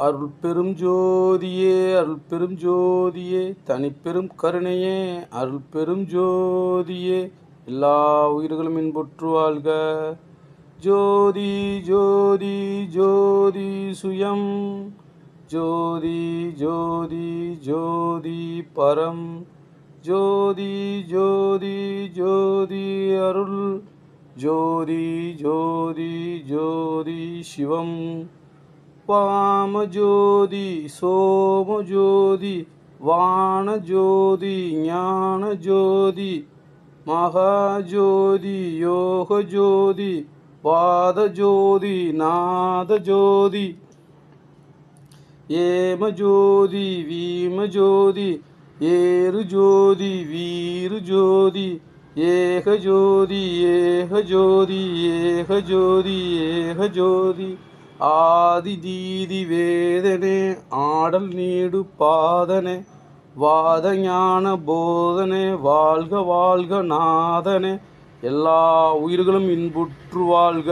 அருள் பெரும் ஜோதியே அருள் பெரும் ஜோதியே தனிப்பெரும் கருணையே அருள் பெரும் ஜோதியே எல்லா உயிர்களும் இன்புற்று வாழ்க. ஜோதி ஜோதி ஜோதி சுயம். ஜோதி ஜோதி ஜோதி பரம். ஜோதி ஜோதி ஜோதி அருள். ஜோதி ஜோதி ஜோதி சிவம். பாம ஜோதி சோம ஜோதி வாமஜோதி சோமஜோதி வானஜோதி ஞானஜோதி மகாஜோதி ஏறு ஜோதி நாதஜோதி ஜோதி ஏக ஜோதி ஏக ஜோதி ஏக ஜோதி ஏக ஜோதி தீதி வேதனே ஆடல் நீடு பாதனே வாத ஞான போதனே வாழ்க வாழ்க நாதனே எல்லா உயிர்களும் இன்புற்று வாழ்க.